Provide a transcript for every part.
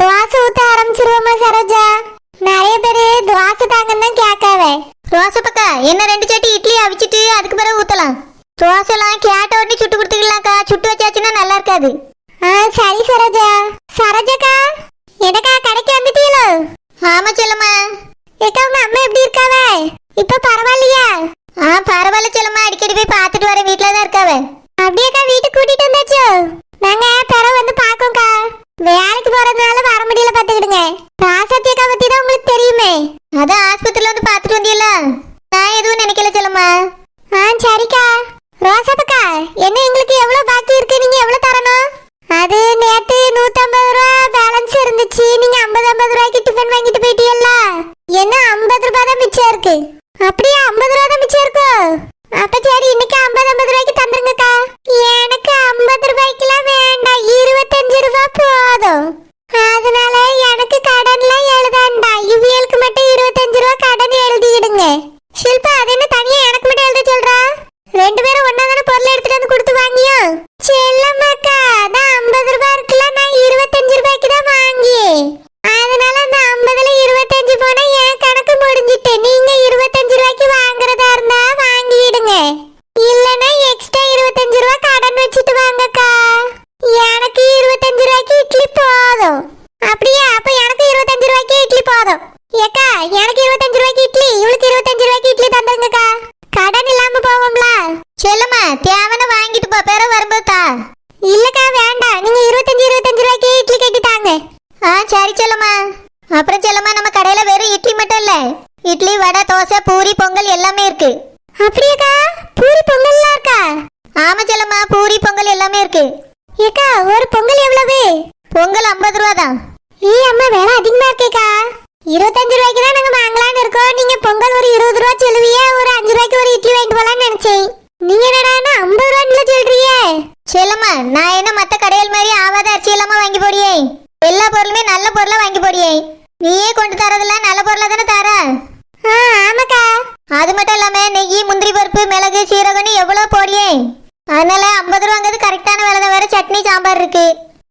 தோசை ஊத்த ஆரம்பிச்சிருவோமா சரோஜா? நிறைய பேரு தோசை தாங்கன்னு தான் கேட்காவ. ரோசப்பக்கா என்ன ரெண்டு சட்டி இட்லி அவிச்சிட்டு அதுக்கு பிறகு ஊத்தலாம். தோசைலாம் கேட்ட உடனே சுட்டு கொடுத்துக்கலாம்க்கா. சுட்டு வச்சாச்சுன்னா நல்லா இருக்காது. ஆ சரி சரோஜா. சரோஜாக்கா எனக்கா கடைக்கு வந்துட்டீங்களோ? ஆமா செல்லம்மா. ஏக்கா உங்க அம்மா எப்படி இருக்காவ? இப்ப பரவாயில்லையா? ஆ பரவாயில்ல செல்லம்மா. அடிக்கடி போய் பார்த்துட்டு வரேன். வீட்டில் தான் இருக்காவ. அப்படியேக்கா வீட்டுக்கு கூட்டிட்டு வந்தாச்சோ? நாங்க பிற வந்து பாக்கோம்க்கா வேலைக்கு போறதுனால வர முடியல பாத்துக்கிடுங்க ராசாத்தியக்கா பத்தி தான் உங்களுக்கு தெரியுமே அதான் ஆஸ்பத்திரியில் வந்து பார்த்துட்டு வந்தியல்ல நான் எதுவும் நினைக்கல செல்லம்மா ஆ சரிக்கா ரோசாப்பக்கா என்ன எங்களுக்கு எவ்வளவு பாக்கி இருக்கு நீங்க எவ்வளவு தரணும் அது நேத்து நூத்தம்பது ரூபா பேலன்ஸ் இருந்துச்சு நீங்க ஐம்பது ஐம்பது ரூபாய்க்கு டிஃபன் என்ன ஐம்பது ரூபாய் தான் மிச்சம் இருக்கு. அப்படியே ஐம்பது ரூபா தான் மிச்சம் இருக்கு? அப்ப சரி இன்னைக்கு ஐம்பது ஐம்பது ரூபாய்க்கு தந்துருங்கக்கா. எனக்கு ஐம்பது ரூபாய்க்குலாம் வேண்டாம். இருபத்தஞ்சு ரூபாய் போதும். அதனால எனக்கு கடன்லாம் எழுதாண்டா. இவியலுக்கு மட்டும் இருபத்தஞ்சு ரூபா கடன் எழுதிடுங்க. ஷில்பா அது என்ன தனியா எனக்கு மட்டும் எழுத சொல்றா? ரெண்டு பேரும் ஒன்னா தானே பொருள் எடுத்துட்டு வந்து கொடுத்து வாங்கியோ செல்லம்மாக்கா நான் ஐம்பது ரூபாய் இருக்குல்ல நான் இருபத்தஞ்சு ரூபாய் தான் வாங்கி அதனால அந்த ஐம்பதுல இருபத்தஞ்சு போனா என் கணக்கு முடிஞ்சிட்டு நீங்க இருபத்தஞ்சு ரூபாய்க்கு வாங்குறதா இருந்தா வாங்கிடுங்க இல்லனா எக்ஸ்ட்ரா இருபத்தஞ்சு ரூபாய் கடன் வச்சுட்டு வாங்கக்கா எனக்கு இருபத்தஞ்சு ரூபாய்க்கு இட்லி போதும் அப்படியே அப்ப எனக்கு இருபத்தஞ்சு ரூபாய்க்கு இட்லி போதும் ஏக்கா எனக்கு இருபத்தஞ்சு ரூபாய்க்கு இட்லி இவளுக்கு இருபத்தஞ்சு ரூபாய்க்கு இட்லி தந்துருங்கக்கா கடன் இல்லாம போவோம்ல செல்லம்மா தேவன வாங்கிட்டு போ பிற வரும்போது தா இல்லக்கா வேண்டாம் நீங்க இருபத்தஞ்சு இருபத்தஞ்சு ரூபாய்க்கு இட்லி கட்டி தாங்க ஆ சரி செல்லம்மா அப்புறம் செல்லம்மா நம்ம கடையில் வெறும் இட்லி மட்டும் இல்லை இட்லி வடை தோசை பூரி பொங்கல் எல்லாமே இருக்கு அப்படியேக்கா பூரி பொங்கல்லாம் இருக்கா ஆமா செல்லம்மா பூரி பொங்கல் எல்லாமே இருக்கு ஏக்கா ஒரு பொங்கல் எவ்வளவு பொங்கல் ஐம்பது ரூபா தான் ஏ அம்மா விலை அதிகமா இருக்கேக்கா இருபத்தஞ்சு ரூபாய்க்கு தான் நாங்க வாங்கலாம்னு இருக்கோம் நீங்க பொங்கல் ஒரு இருபது ரூபா சொல்லுவியே ஒரு அஞ்சு ரூபாய்க்கு ஒரு இட்லி வாங்கிட்டு போலாம்னு நினைச்சேன் நீங்க என்னடா ஐம்பது ரூபான்னு சொல்றியே செல்லம்மா நான் என்ன மற்ற கடைகள் மாதிரி ஆவாத அரிசி இல்லாம வாங்கி போடியே. எல்லா பொருளுமே நல்ல பொருளா வாங்கி போடியே. நீயே கொண்டு தரதுல நல்ல பொருளா தானே தர? ஆ ஆமாக்கா. அது மட்டும் இல்லாம நெய் முந்திரி பருப்பு மிளகு சீரகம்னு எவ்வளவு போடியே. அதனால ஐம்பது ரூபாங்கிறது கரெக்டான விலை வர வேற சட்னி சாம்பார் இருக்கு.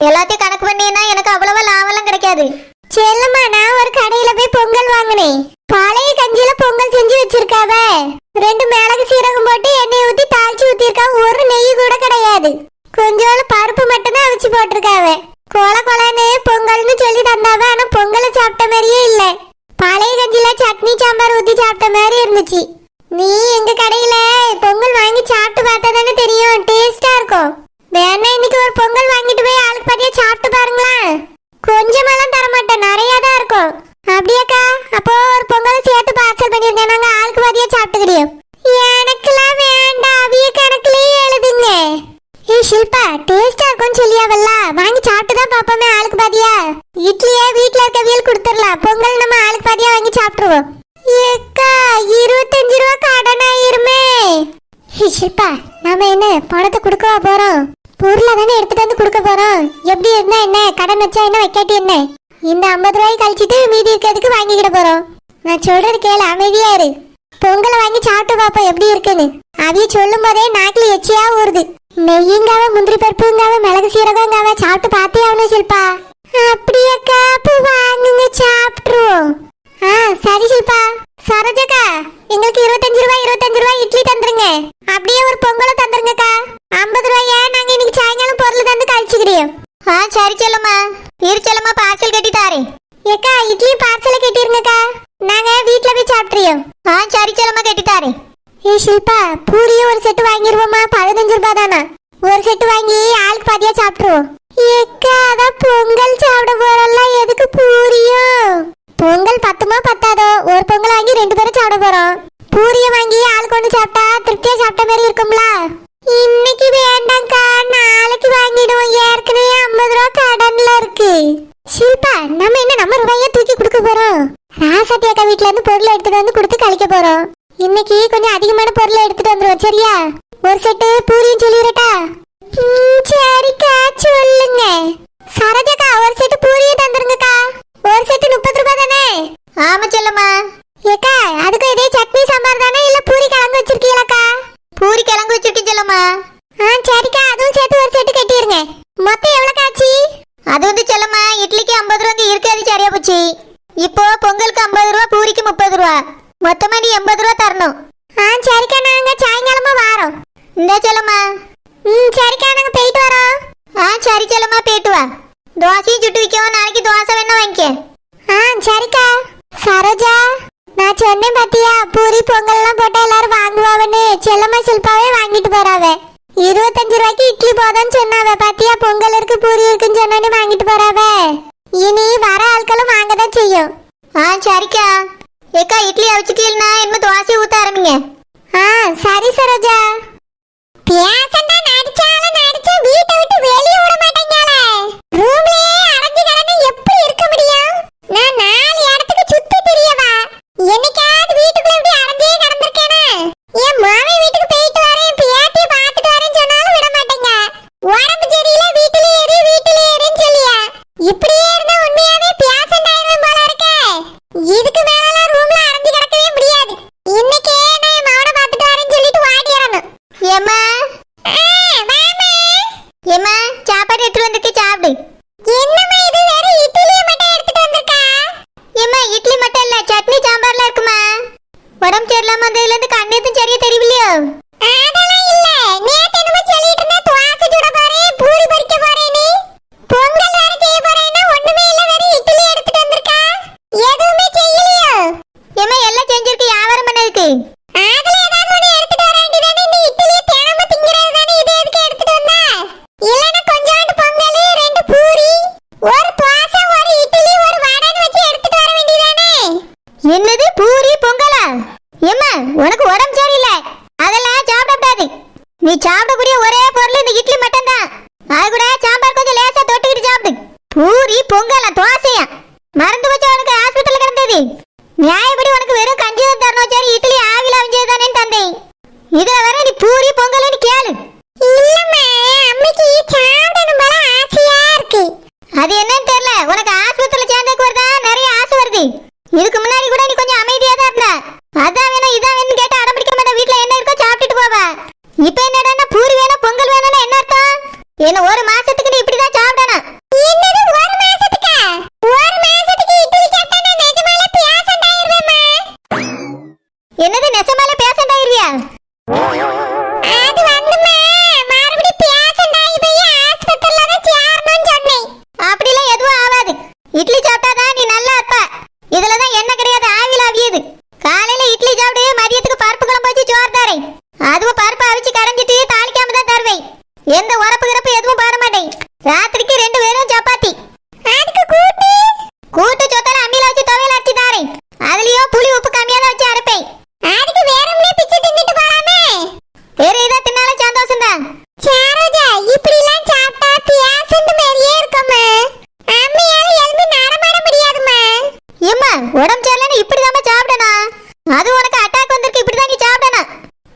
எல்லாத்தையும் கணக்கு பண்ணினா எனக்கு அவ்வளவா லாபம்லாம் கிடைக்காது. செல்லம்மா நான் ஒரு கடையில போய் பொங்கல் வாங்கினேன். பழைய கஞ்சியில பொங்கல் செஞ்சு வச்சிருக்காவ. ரெண்டு மிளகு சீரகம் போட்டு எண்ணெய் ஊத்தி தாளிச்சு ஊத்திருக்கா ஒரு நெய் கூட கிடையாது. கொஞ்சம் மட்டும் தான் போட்டிருக்காவ. கொல கொலன்னு பொங்கல்னு சொல்லி தந்தாவ ஆனா பொங்கலை சாப்பிட்ட மாதிரியே இல்ல. பழைய கஞ்சில சட்னி சாம்பார் ஊத்தி சாப்பிட்ட மாதிரி இருந்துச்சு. நீ எங்க கடையில பொங்கல் வாங்கி சாப்பிட்டு பார்த்தா தானே தெரியும். டேஸ்டா இருக்கும். வேணா இன்னைக்கு ஒரு பொங்கல் வாங்கிட்டு போய் ஆளுக்கு பாதியா சாப்பிட்டு பாருங்களேன் கொஞ்சமெல்லாம் தர மாட்டேன் நிறைய தான் இருக்கும். அப்படியாக்கா அப்போ ஒரு பொங்கல் சேர்த்து பார்சல் பண்ணிருக்கேன் நாங்க ஆளுக்கு பாதியா எனக்கு எனக்குலாம் வேண்டாம். அவிய கணக்குலயே எழுதுங்க. ஏ ஷில்பா டேஸ்டா இருக்கும்னு சொல்லியாவல்ல ஆளுக்கு பாதியா? இட்லியே வீட்ல இருக்க வீல் கொடுத்துடலாம். பொங்கல் நம்ம ஆளுக்கு பாதியா வாங்கி சாப்பிட்டுருவோம். ஏக்கா இருபத்தஞ்சு ரூபா கடன் ஆயிருமே. ஷில்பா நாம என்ன பணத்தை கொடுக்கவா போறோம்? பொருளை தானே எடுத்துட்டு வந்து கொடுக்க போறோம். எப்படி இருந்தா என்ன? கடன் வச்சா என்ன? வைக்காட்டி என்ன? இந்த ஐம்பது ரூபாய் கழிச்சிட்டு மீதி இருக்கிறதுக்கு வாங்கிக்கிட போறோம். நான் சொல்றது கேளு அமைதியா இரு. பொங்கலை வாங்கி சாப்பிட்டு பார்ப்போம் எப்படி இருக்குன்னு. அவிய சொல்லும் போதே நாக்கில் எச்சியா ஊறுது. நெய்யுங்காவ முந்திரி பருப்புங்காவ மிளகு சீரகங்காவ சாப்பிட்டு பார்த்தே ஆகணும் சில்பா அப்படியாக்கா அப்போ வாங்குங்க சாப்பிட்டுருவோம். ஆ சரி சில்பா சரோஜக்கா எங்களுக்கு இருபத்தஞ்சு ரூபாய் இருபத்தஞ்சு ரூபாய் இட்லி தந்துருங்க. அப்படியே ஒரு பொங்கலும் தந்துருங்கக்கா. ஐம்பது ரூபாய நாங்க இன்னைக்கு சாயங்காலம் பொருள் தந்து கழிச்சுக்கிறோம் ஆ சரி செல்லம்மா இரு செல்லம்மா பார்சல் கட்டி தாரேன் ஏக்கா இட்லி பார்சல கட்டிருங்கக்கா நாங்க வீட்ல போய் சாப்பிட்றியோம் ஆ சரி செல்லம்மா கட்டி தாரேன் ஏ ஷில்பா பூரியும் ஒரு செட்டு வாங்கிருவோமா பதினஞ்சு ரூபாய் தானா? ஒரு செட்டு வாங்கி ஆளுக்கு பாதியா சாப்பிட்டுருவோம். ஏக்கா அதான் பொங்கல் சாப்பிட போறோம்ல. எதுக்கு பூரியும்? பொங்கல் பத்துமா பத்தாதோ? ஒரு பொங்கல் வாங்கி ரெண்டு பேரும் சாப்பிட போறோம். பூரியை வாங்கி ஆள் கொண்டு சாப்பிட்டா திருப்தியா சாப்பிட்ட மாதிரி இருக்கும்ல? இன்னைக்கு வேண்டாம்க்கா. நாளைக்கு வாங்கிடுவோம். ஏற்கனவே ஐம்பது ரூபா கடன்ல இருக்கு. ஷில்பா நம்ம என்ன நம்ம ரூபாயை தூக்கி கொடுக்க போறோம்? ராசாத்தி அக்கா வீட்ல இருந்து பொருள் எடுத்துட்டு வந்து கொடுத்து கழிக்க போறோம். இன்னைக்கு கொஞ்சம் அதிகமான பொருளை எடுத்துட்டு வந்துருவோம் சரியா? ஒரு செட்டு பூரியும் சொல்லிடட்டா? சரிக்கா சொல்லுங்க. சரோஜாக்கா ஒரு செட்டு பூரியும் தந்துருங்கக்கா. ஒரு செட்டு முப்பது ரூபாய் தானே? ஆமா சொல்லுமா ஏக்கா அதுக்கு இதே சட்னி சாம்பார் தானே? இல்ல பூரி கிழங்கு வச்சிருக்கீங்களாக்கா? பூரி கிழங்கு வச்சிருக்கீங்க சொல்லுமா ஆ சரிக்கா அதுவும் சேர்த்து ஒரு செட்டு கட்டிடுங்க மொத்தம் எவ்வளோ காட்சி அது வந்து சொல்லுமா இட்லிக்கு ஐம்பது ரூபா இருக்காது சரியா போச்சு. இப்போ பொங்கலுக்கு ஐம்பது ரூபா ஆ சரிக்கா. ஏக்கா இட்லி அவிச்சிட்டீங்கன்னா இனிமே தோசை ஊத்த ஆரம்பிங்க. ஆ சரி சரோஜா. பேசண்டா நடிச்சாலும் நடிச்சா வீட்டை விட்டு வெளியே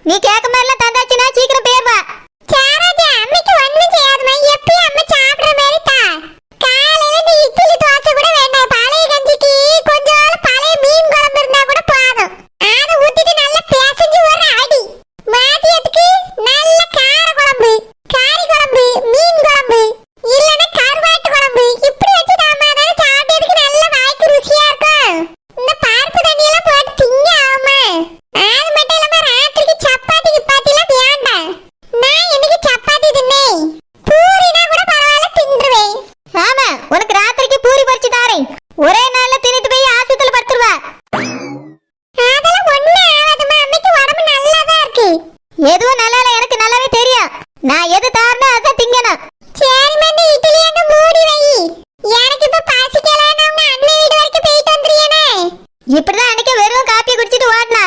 నీకేక మరలా வெறும் காப்பி குடிச்சிட்டு ஓடினா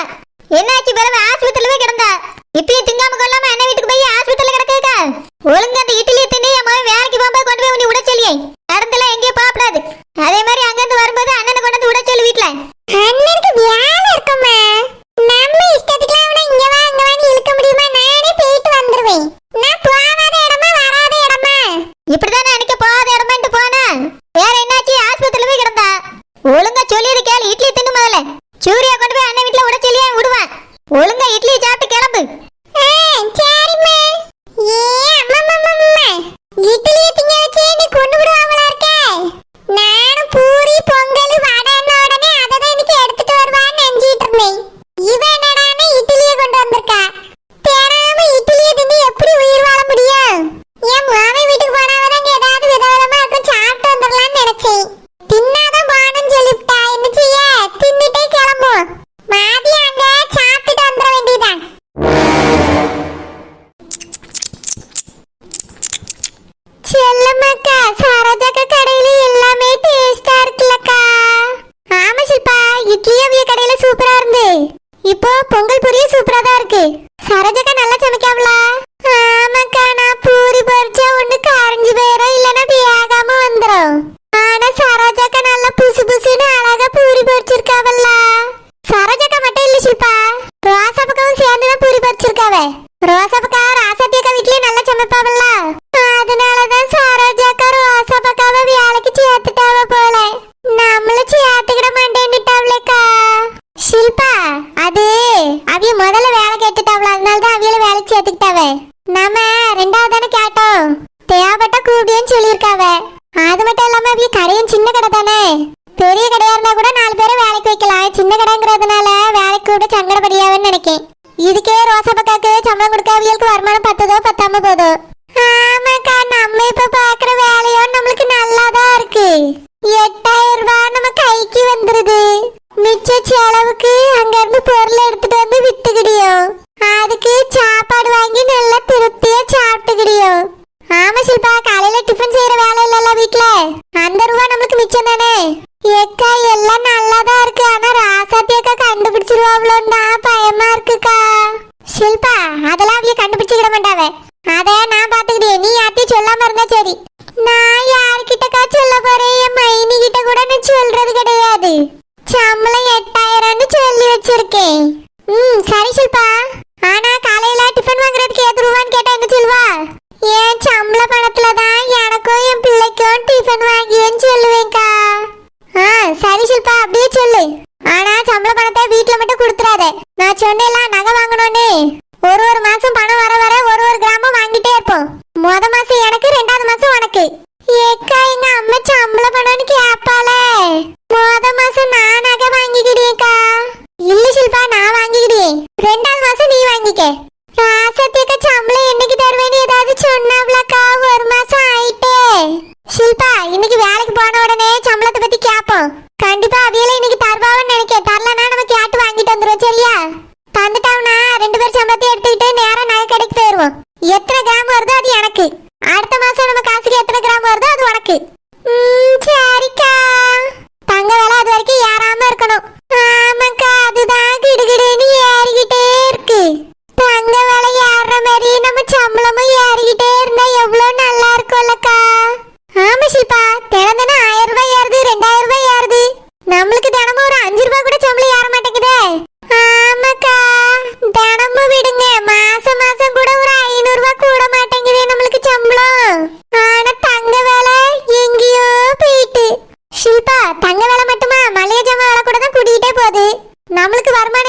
என்னாச்சு பிறகு ஆஸ்பத்திரியில கிடந்தா. இப்பயும் திங்காம கொள்ளாம அண்ணன் வீட்டுக்கு போய் ஆஸ்பத்திரியில கிடக்குதா ஒழுங்கா அந்த இட்லியை தின்னு என் மகன் வேலைக்கு போகும்போது கொண்டு போய் உன்னை விட சொல்லியே. எங்கேயும் பாப்படாது அதே மாதிரி அங்கிருந்து வரும்போது அண்ணனை கொண்டு வந்து விட வீட்டில் வீட்டுல அண்ணனுக்கு வியாழ இருக்குமா நம்ம இஷ்டத்துக்கு அவனை இங்கே வா அங்க வான்னு இழுக்க முடியுமா? நானே போயிட்டு வந்துடுவேன் நான் போகாத இடமா வராத இடமா? இப்படிதான் அன்னைக்கு போகாத இடமான்ட்டு போனேன் வேற என்னாச்சு? ஆஸ்பத்திரியில போய் கிடந்தா. ஒழுங்கா சொல்லியிருக்கேன் இட்லி தின்னு முதல்ல. சூரியா கொண்டு போய் அண்ணன் வீட்டில் உடச்சிலேயே விடுவேன். ஒழுங்கா இட்லி சாப்பிட்டு கிளம்பு. சொல்லியிருக்காவ? ஆமா ஷில்பா காலையில டிஃபன் செய்யற வேலை இல்லல்ல வீட்ல. அந்த ரூபா நமக்கு மிச்சம் தானே? ஏக்கா எல்லாம் நல்லா தான் இருக்கு. ஆனா ராசாத்தி அக்கா கண்டுபிடிச்சிருவாங்களோன்னா பயமா இருக்குக்கா. ஷில்பா அதெல்லாம் அவங்க கண்டுபிடிச்சிக்கிட மாட்டாவே. அதை நான் பாத்துக்கிட்டேன் நீ யார்த்தையும் சொல்லாம இருந்தா சரி. நான் யார்கிட்டக்கா சொல்ல போறேன்? என் மைனி கிட்ட கூட நான் சொல்றது கிடையாது. சம்பளம் எட்டாயிரம்னு சொல்லி வச்சிருக்கேன். ம் சரி சில்பா. ஆனா காலையில டிஃபன் வாங்குறதுக்கு எது ரூபான்னு கேட்டா எனக்கு சொன்னாப்லக்கா? ஒரு மாசம் ஆயிட்டே. ஷில்பா இன்னைக்கு வேலைக்கு போன உடனே சம்பளத்தை பத்தி கேப்போம். கண்டிப்பா அவியல இன்னைக்கு armar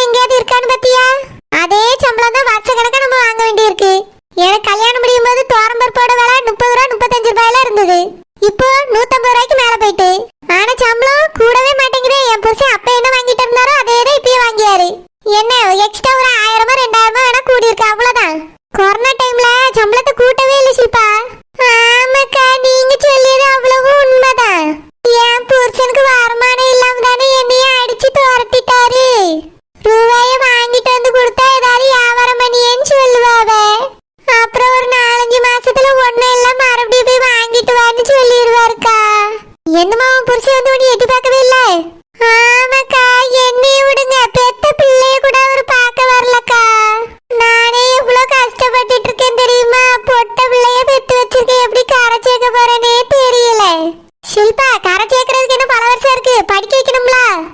படிக்க வைக்கணும்ல?